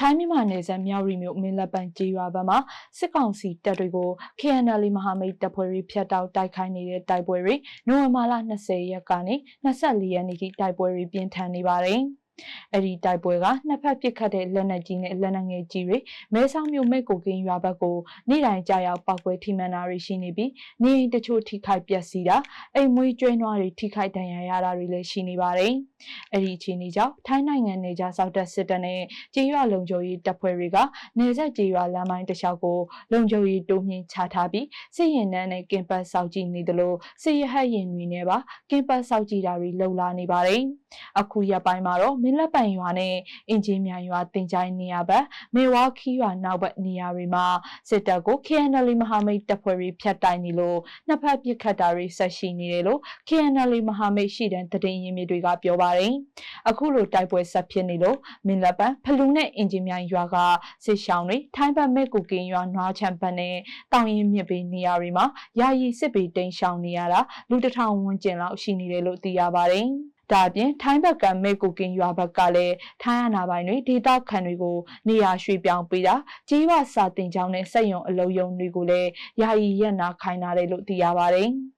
ထိုင်းမြန်မာနယ်စပ်မြောက်ရီမြို့မင်းလက်ပံကြေးရွာဘက်မှာစစ်ကောင်စီတပ်တွေကို KNL မဟာမိတ်တပ်ဖွဲ့တွေဖျက်တောက်တိုက်ခိုက်နေတဲ့တိုက်ပွဲတွေနိုဝင်ဘာလ20ရက်ကနေ24ရက်နေ့ထိတိုက်ပွဲတွေပြင်းထန်နေပါတယ်။ အဲ့ဒီတိုက်ပွဲကနှစ်ဖက်ပစ်ခတ်တဲ့လက်နက်ကြီးနဲ့လက်နက်ငယ်ကြီးတွေမဲဆောက်မြို့မဲ့ကိုကင်းရွာဘက်ကိုနေ့တိုင်းကြာရောက်ပောက်ကွဲထိမှန်တာတွေရှိနေပြီးနေအိမ်တချို့ထိခိုက်ပျက်စီးတာအိမ်မွေးကျွဲနွားတွေထိခိုက်ဒဏ်ရာရတာတွေလည်းရှိနေပါတယ်။အဲ့ဒီအခြေအနေကြောင့်ထိုင်းနိုင်ငံနေကြစောက်တက်စစ်တပ်နဲ့ကြေးရွာလုံခြုံရေးတပ်ဖွဲ့တွေကနေဆက်ကြေးရွာလမ်းပိုင်းတစ်လျှောက်ကိုလုံခြုံရေးတိုးမြင့်ချထားပြီးစစ်ရင်နှန်းနဲ့ကင်ပတ်စောက်ကြည့်နေသလိုစစ်ရဟတ်ရင်တွေနဲ့ပါကင်ပတ်စောက်ကြည့်တာတွေလှုပ်လာနေပါတယ်။အခုရက်ပိုင်းမှာတော့မင်းလက်ပံရွာနဲ့အင်ဂျင်မြိုင်ရွာတင်ချိုင်းနေရာဘက်မေဝါခီရွာနောက်ဘက်နေရာတွေမှာစစ်တပ်ကို KNL မဟာမိတ်တပ်ဖွဲ့တွေဖျက်တိုက်နေလို့နှစ်ဖက်ပစ်ခတ်တာတွေဆက်ရှိနေတယ်လို့ KNL မဟာမိတ်ရှိတဲ့တည်င်းရင်းမြစ်တွေကပြောပါတယ်။အခုလိုတိုက်ပွဲဆက်ဖြစ်နေလို့မင်းလက်ပံဖလူနဲ့အင်ဂျင်မြိုင်ရွာကစစ်ရှောင်းတွေထိုင်းဘက်မဲ့ကူကင်းရွာနွားချံဘက်နဲ့တောင်ရင်မြစ်ပေနေရာတွေမှာယာယီစစ်ပေတိန်ရှောင်းနေရတာလူတစ်ထောင်ဝန်းကျင်လောက်ရှိနေတယ်လို့သိရပါတယ်။ ဒါအပြင်ထိုင်းဘက်ကမေကူကင်ရွာဘက်ကလည်းထိုင်းအာဏာပိုင်တွေဒေသခံတွေကိုနေရာရွှေ့ပြောင်းပေးတာကြီးဝစာတင်ကြောင်းနဲ့စက်ရုံအလုံးယုံတွေကိုလည်းယာယီရက်နာခိုင်းထားတယ်လို့သိရပါတယ်။